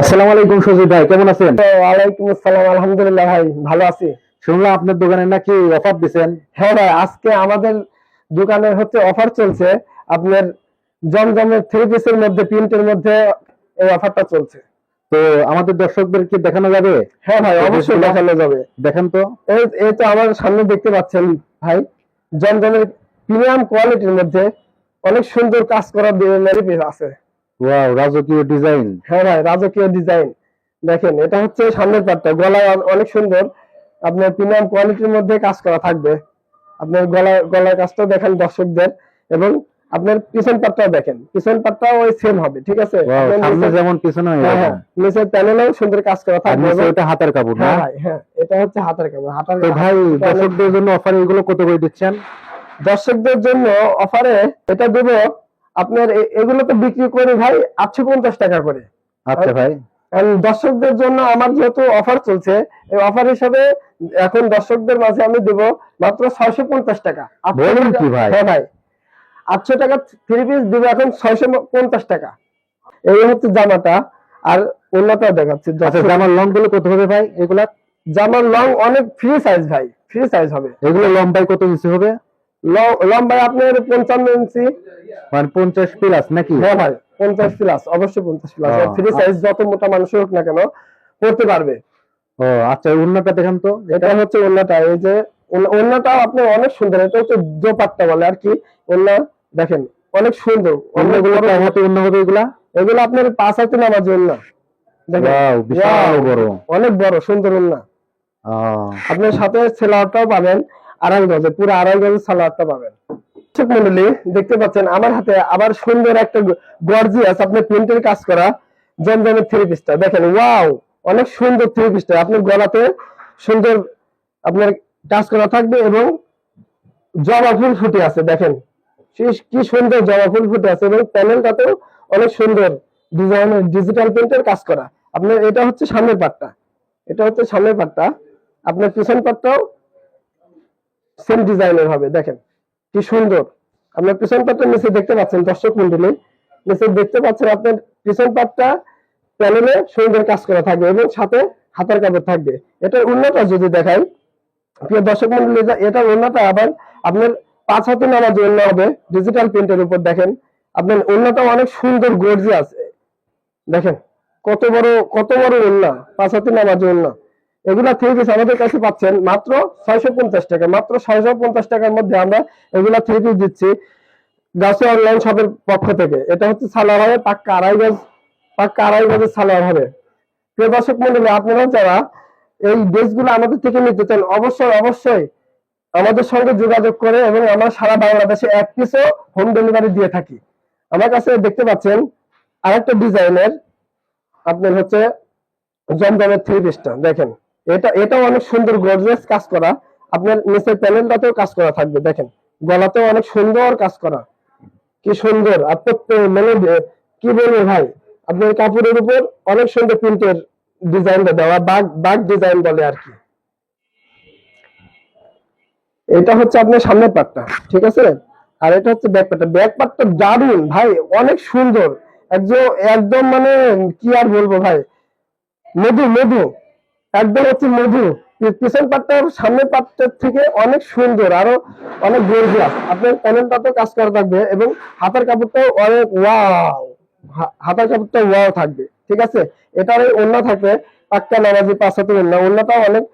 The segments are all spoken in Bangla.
আসসালামু আলাইকুম সজিব ভাই কেমন আছেন? ওয়ালাইকুম আসসালাম আলহামদুলিল্লাহ ভাই ভালো আছি। শুনলাম আপনার দোকানে নাকি অফার দিছেন। হ্যাঁ ভাই আজকে আমাদের দোকানে হচ্ছে অফার চলছে। আপনার জমজমের থ্রি পিসের মধ্যে প্রিন্টের মধ্যে এই অফারটা চলছে। তো আমাদের দর্শকদেরকে দেখানো যাবে? হ্যাঁ ভাই অবশ্যই দেখানো যাবে। দেখেন তো। এই এই তো আমার সামনে দেখতে পাচ্ছেন ভাই জমজমের প্রিমিয়াম কোয়ালিটির মধ্যে অনেক সুন্দর কাজ করা থ্রি পিস আছে। ওয়াও রাজকীয় ডিজাইন হ্যাঁ ভাই রাজকীয় ডিজাইন দেখেন এটা হচ্ছে সামনের পাটটা। গলায় অনেক সুন্দর। আপনার প্রিমিয়াম কোয়ালিটির মধ্যে কাজ করা থাকবে। আপনার গলায় গলার কাজটাও দেখেন দর্শকদের। এবং আপনার পিছন পাটটাও দেখেন। পিছন পাটটাও ওই সেম হবে ঠিক আছে? সামনে যেমন পিছনে হ্যাঁ, হ্যাঁ, নিচের প্যানেলেও সুন্দর কাজ করা থাকবে ওটা হাতার কাপড় না? হ্যাঁ হ্যাঁ এটা হচ্ছে হাতের কাপড় হাতের তো ভাই দর্শকদের জন্য অফার এগুলো কত করে দিচ্ছেন? দর্শকদের জন্য অফারে এটা দেবো আপনার এগুলো তো বিক্রি করে ভাই আটশো পঞ্চাশ টাকা করে। আচ্ছা ভাই। দর্শকদের জন্য আমার যেহেতু অফার চলছে এই অফার হিসাবে এখন দর্শকদের মাঝে আমি দেব মাত্র ছয়শো পঞ্চাশ টাকা? হ্যাঁ ভাই। আটশো টাকা থ্রি পিস দেবো এখন ছয়শো পঞ্চাশ টাকা। এই হচ্ছে জামাটা আর অন্যটা দেখাচ্ছি। আচ্ছা জামার লংগুলো কত হবে ভাই এগুলা জামার লং অনেক ফ্রি সাইজ ভাই ফ্রি সাইজ হবে। এগুলো লম্বাই কত ইঞ্চি হবে? লম্বায় আপনার পঞ্চান্ন ইঞ্চি মানে পঞ্চাশ প্লাস নাকি? হ্যাঁ ভাই পঞ্চাশ প্লাস অবশ্যই পঞ্চাশ প্লাস ফ্রি সাইজ যত মোটা মানুষ হোক না কেন পড়তে পারবে। ও আচ্ছা অন্যটা দেখান তো। এটা হচ্ছে অন্যটা এই যে অন্যটাও আপনার অনেক সুন্দর এটা হচ্ছে জোপাট্টা বলে আর কি। অন্য দেখেন অনেক সুন্দর। অন্যগুলো অন্য হবে এগুলা? এগুলো আপনার পাঁচ হাতে নামার জন্য দেখেন। ওয়াও বিশাল বড়। অনেক বড় সুন্দর অন্য আপনার সাথে সেলাওয়ারটাও পাবেন। আড়াই গজে, পুরো আড়াই গজের সালোয়ারটা পাবেন। মন্ডলী, দেখতে পাচ্ছেন আমার হাতে আবার সুন্দর একটা গর্জিয়াস আপনার প্রিন্টের কাজ করা জমজমের থ্রি পিসটা দেখেন ওয়াও অনেক সুন্দর থ্রি পিসটা আপনার গলাতে সুন্দর আপনার কাজ করা থাকবে এবং জবা ফুল ফুটে আছে, দেখেন। কি- সুন্দর জবা ফুল ফুটে আছে এবং প্যানেলটাতেও অনেক সুন্দর ডিজাইনের ডিজিটাল প্রিন্টের কাজ করা। আপনার, এটা হচ্ছে সামনের পাটটা এটা হচ্ছে সামনের পাটটা আপনার পিছন পাটটাও সেম ডিজাইনের হবে দেখেন, কি সুন্দর। আপনার পিছন পাটটা নিচে দেখতে পাচ্ছেন, দর্শক মন্ডলী। নিচে দেখতে পাচ্ছেন আপনার পিছন পাটটা প্যানেলে সুন্দর কাজ করা থাকবে এবং সাথে হাতের কাপড় থাকবে। এটার উন্নতা যদি দেখাই, প্রিয় দর্শক মন্ডলী এটার উন্নতা আবার আপনার পাঁচ হাতে নামার জন্য হবে ডিজিটাল প্রিন্টের উপর দেখেন। আপনার উন্নতা অনেক সুন্দর গর্জিয়াস দেখেন, কত বড় কত বড় উন্না পাঁচ হাতে নামার জন্য এগুলা থ্রি পিস আমাদের কাছে পাচ্ছেন মাত্র ছয়শো পঞ্চাশ টাকা, মাত্র ছয়শো পঞ্চাশ টাকার মধ্যে আমরা এগুলা থ্রি পিস দিচ্ছি গাছে অনলাইন শপের পক্ষ থেকে। এটা হচ্ছে সালোয়ার হবে পাক্কা আড়াই গজ, পাক্কা আড়াই গজের সালোয়ার হবে। প্রিয় দর্শক মন্ডলী আপনারা যারা এই ড্রেসগুলো আমাদের থেকে নিতে চান, অবশ্যই অবশ্যই আমাদের সঙ্গে যোগাযোগ করে এবং আমরা সারা বাংলাদেশে এক পিসও হোম ডেলিভারি দিয়ে থাকি। আমার কাছে দেখতে পাচ্ছেন আরেকটা ডিজাইনের আপনার হচ্ছে জমজমের থ্রি পিসটা দেখেন। এটা, এটাও অনেক সুন্দর গর্জিয়াস কাজ করা। আপনার নিচের প্যানেলটাতেও কাজ করা থাকবে, দেখেন। গলাতেও অনেক সুন্দর কাজ করা। কি সুন্দর। প্রত্যেক মানে কি বলব ভাই? আপনার কাপড়ের উপর অনেক সুন্দর প্রিন্টের ডিজাইনটা দেওয়া বাগ বাগ ডিজাইন বলে আর কি। এটা হচ্ছে আপনার সামনের পাটটা, ঠিক আছে? আর এটা হচ্ছে ব্যাক পাটটা। ব্যাক পাটটা দারুণ, ভাই, অনেক সুন্দর। একদম একদম মানে কি আর বলব ভাই? মধু মধু। একদম হচ্ছে মধু। পিছন পাটটা সামনের পাটটার থেকে অনেক সুন্দর, আরও অনেক গর্জিয়াস। আপনার প্যানেলটাতেও কাজ করা থাকবে এবং হাতের কাপড়টাও অনেক ওয়াও হাতের কাপড়টা ওয়াও থাকবে, ঠিক আছে? এটার এই ওন্না থাকবে পাক্কা নামাজি পাঁচ হাতের ওন্না অনেক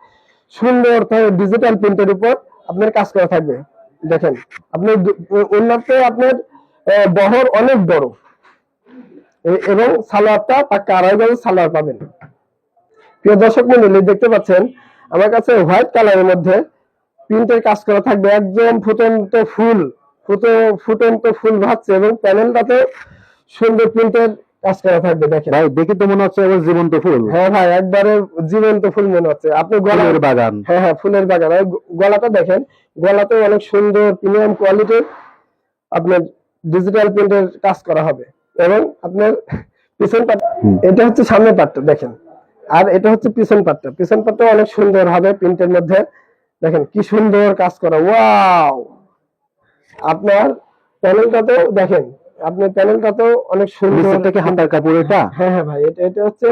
সুন্দর ডিজিটাল প্রিন্টের উপর আপনার কাজ করা থাকবে। দেখেন, আপনি ওন্নাতে আপনার বহর অনেক বড়। এবং সালোয়ারটা পাক্কা আড়াই গজের সালোয়ার পাবেন। প্রিয় দর্শক মন্ডলী দেখতে পাচ্ছেন আমার কাছে হোয়াইট কালারের মধ্যে প্রিন্টের কাজ করা থাকবে একদম ফুটন্ত ফুল ফুটো ফুটন্ত ফুল ভাবছে এবং প্যানেলটাতে সুন্দর প্রিন্টের কাজ করা থাকবে দেখেন। ভাই দেখি তো মনে হচ্ছে এবার জীবন্ত ফুল। হ্যাঁ ভাই একবারে জীবন্ত ফুল মনে হচ্ছে। আপনি গলার বাগান। হ্যাঁ হ্যাঁ ফুলের বাগান। গলাটা দেখেন গলাতে অনেক সুন্দর প্রিমিয়াম কোয়ালিটির আপনার ডিজিটাল প্রিন্টের কাজ করা হবে। এবং আপনার পিছন পাট এটা হচ্ছে সামনের পাটটা দেখেন। আর এটা হচ্ছে পিছন পাটটা। পিছন পাটটা অনেক সুন্দর হবে প্রিন্টের মধ্যে। দেখেন কি সুন্দর কাজ করা। ওয়াও! আপনার প্যানেলটাতেও দেখেন আপনার প্যানেলটা তো অনেক সুন্দর থেকে হাতার কাপড় এটা? হ্যাঁ হ্যাঁ ভাই এটা এটা হচ্ছে.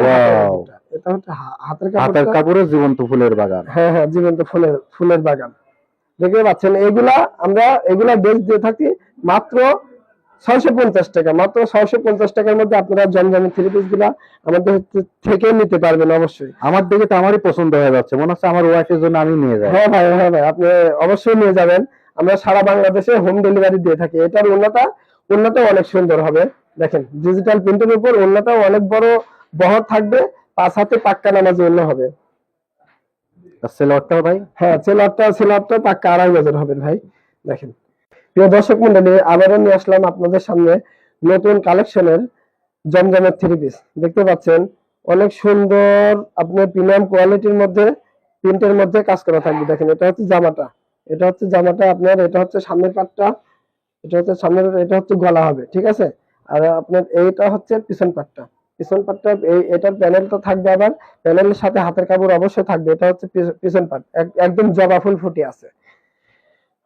এটা হচ্ছে হাতের হাতার কাপড়টা কাপড়ে জীবন্ত ফুলের বাগান। হ্যাঁ হ্যাঁ জীবন্ত ফুলের ফুলের বাগান। দেখতে পাচ্ছেন এগুলা আমরা এগুলা বেচ দিয়ে থাকি। মাত্র ছয়শো পঞ্চাশ টাকা। মাত্র ছয়শো পঞ্চাশ টাকার মধ্যে আপনারা জমজমের থ্রি পিসগুলা আমাদের থেকে নিতে পারবেন অবশ্যই। আমার দিকে তো আমারই পছন্দ হয়ে যাচ্ছে। মনে হচ্ছে আমার ওয়াইফের জন্য আমি নিয়ে যাই। হ্যাঁ ভাই হ্যাঁ ভাই আপনি অবশ্যই নিয়ে যাবেন। আমরা সারা বাংলাদেশে হোম ডেলিভারি দিয়ে থাকি। এটার উন্নতা উন্নত অনেক সুন্দর হবে। দেখেন ডিজিটাল প্রিন্টের উপর উন্নত অনেক বড় বহর থাকবে। পাঁচ হাতে পাক্কা নামাজ অন্য হবে। আর সেলোয়ারটাও ভাই? হ্যাঁ সেলারটা সেলারটা পাক্কা আড়াই গজের হবে ভাই। দেখেন। প্রিয় দর্শক মন্ডলী, আবারও নিয়ে আসলাম আপনাদের সামনে নতুন কালেকশনের জমজমের থ্রি পিস দেখতে পাচ্ছেন, অনেক সুন্দর আপনার প্রিমিয়াম কোয়ালিটির মধ্যে প্রিন্টের মধ্যে কাজ করা থাকবে। দেখেন, এটা হচ্ছে জামাটা। এটা হচ্ছে জামাটা আপনার, এটা হচ্ছে সামনের পাটটা, এটা হচ্ছে সামনের, এটা হচ্ছে গলা হবে, ঠিক আছে? আর আপনার এইটা হচ্ছে পিছন পাটটা। পিছন পাটটা, এই, এটার প্যানেলটা থাকবে আবার, প্যানেলের সাথে হাতের কাপড় অবশ্যই থাকবে। এটা হচ্ছে পিছ- পিছন পাট। এক- একদম জবা ফুল ফুটে আছে।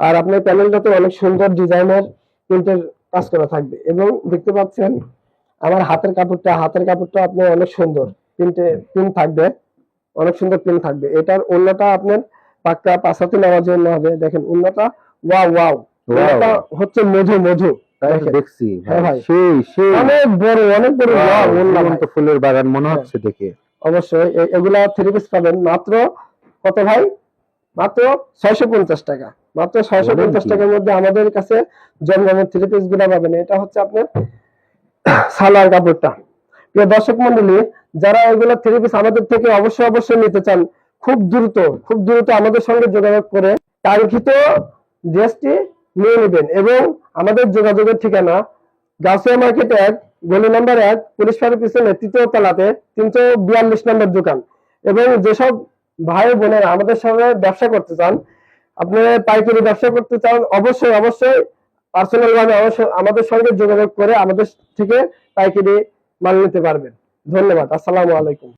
আর আপনার প্যানেলটাতে অনেক সুন্দর ডিজাইনের প্রিন্টের কাজ করা থাকবে। এবং দেখতে পাচ্ছেন আমার হাতের কাপড়টা হাতের কাপড়টা আপনার অনেক সুন্দর। প্রিন্টে প্রিন্ট থাকবে অনেক সুন্দর প্রিন্ট থাকবে। এটার অন্যটা আপনার পাক্কা পাঁচাতে নেওয়ার জন্য হবে। দেখেন অন্যটা ওয়াও ওয়াও। হচ্ছে মধু মধু। দেখছি ভাই। সেই সেই। অনেক বড় অনেক বড় Wow, wow, ওড়না ফুলের বাগান মনে। হচ্ছে দেখে। অবশ্যই এগুলা থ্রি পিস পাবেন। মাত্র কত ভাই? মাত্র ছয়শো পঞ্চাশ টাকা। মাত্র ছয়শো পঞ্চাশ টাকার মধ্যে আমাদের কাছে জমজমের থ্রি পিসগুলা পাবেন। এটা হচ্ছে আপনার সালার কাপড়টা। প্রিয় দর্শক মন্ডলী যারা এগুলো থ্রি পিস আমাদের থেকে অবশ্যই অবশ্যই নিতে চান খুব দ্রুত খুব দ্রুত আমাদের সঙ্গে যোগাযোগ করে কাঙ্ক্ষিত ড্রেসটি নিয়ে নেবেন এবং আমাদের যোগাযোগের ঠিকানা গাছিয়া মার্কেট এক গলি নাম্বার এক পুলিশ ফাঁড়ির পিছনে তৃতীয় তলাতে তিনশো বিয়াল্লিশ নম্বর দোকান। এবং যেসব ভাই বোনের আমাদের সঙ্গে ব্যবসা করতে চান, আপনি পাইকারি ব্যবসা করতে চান, অবশ্যই অবশ্যই পার্সোনাল ভাবে আমাদের সঙ্গে যোগাযোগ করে আমাদের থেকে পাইকারি মাল নিতে পারবেন। ধন্যবাদ, আসসালামু আলাইকুম।